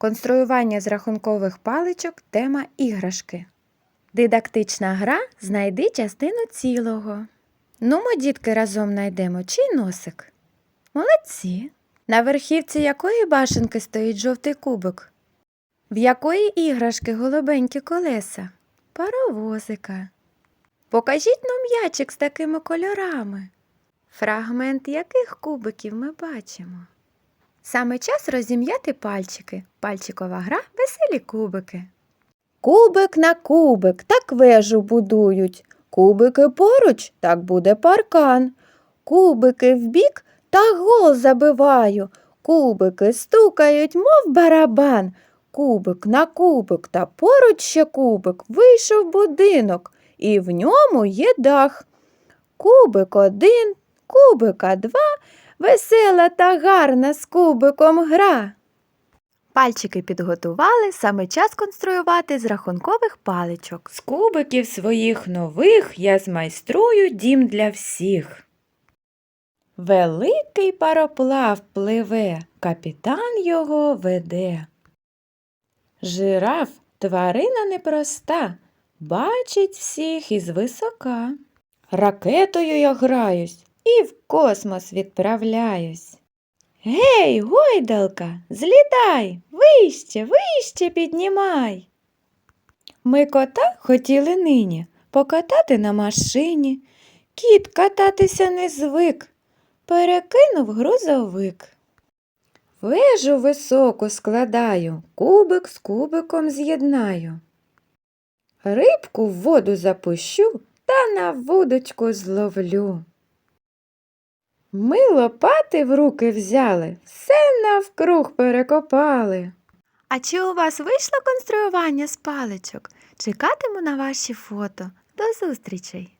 Конструювання з рахункових паличок тема іграшки. Дидактична гра знайди частину цілого. Нумо, дітки, разом знайдемо чий носик. Молодці. На верхівці якої башенки стоїть жовтий кубик? В якої іграшки голубенькі колеса? Паровозика. Покажіть нам м'ячик з такими кольорами. Фрагмент яких кубиків ми бачимо? Саме час розім'яти пальчики. Пальчикова гра веселі кубики. Кубик на кубик, так вежу будують. Кубики поруч, так буде паркан. Кубики вбік, та гол забиваю. Кубики стукають, мов барабан. Кубик на кубик та поруч ще кубик вийшов будинок, і в ньому є дах. Кубик один, кубика два, весела та гарна з кубиком гра. Пальчики підготували, саме час конструювати з рахункових паличок. З кубиків своїх нових я змайструю дім для всіх. Великий пароплав пливе, капітан його веде. Жираф тварина непроста, бачить всіх із висока. Ракетою я граюсь і в космос відправляюсь. Гей, гойдалка, злітай, вище, вище піднімай. Ми кота хотіли нині покатати на машині. Кіт кататися не звик, перекинув грузовик. Вежу високу складаю, кубик з кубиком з'єднаю. Рибку в воду запущу та на вудочку зловлю. Ми лопати в руки взяли, все навкруг перекопали. А чи у вас вийшло конструювання з паличок? Чекатиму на ваші фото. До зустрічей!